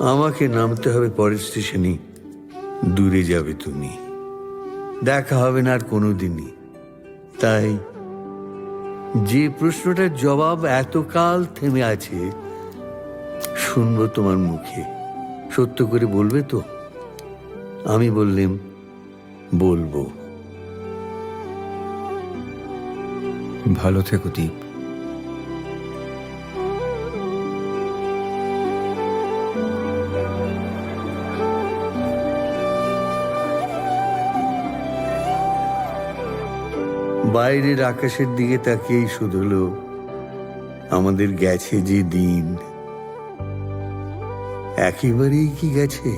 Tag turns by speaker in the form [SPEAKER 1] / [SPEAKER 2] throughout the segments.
[SPEAKER 1] আমাকে নামতে হবে পরের স্টেশনে। দূরে যাবে তুমি। দেখা হবে না আর কোনোদিনই। তাই যে প্রশ্নটার জবাব এতকাল থেমে আছে, শুনব তোমার মুখে। সত্য করে বলবে তো? আমি বললেম, বলব।
[SPEAKER 2] ভালো থেকো দীপ।
[SPEAKER 1] বাইরের আকাশের দিকে তাকিয়েই শুধুলো আমাদের গেছে যে দিন। একেবারেই কি গেছে?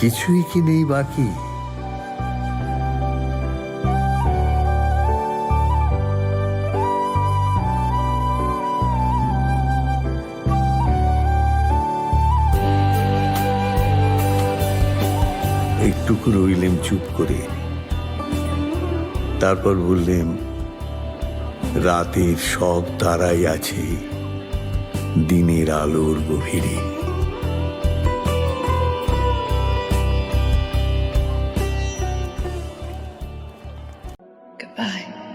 [SPEAKER 1] কিছুই কি নেই বাকি? একটুকু রইলেম চুপ করে তারপর বললেন রাতের সব তারাই আছে দিনের আলোর গভীরে
[SPEAKER 3] Goodbye.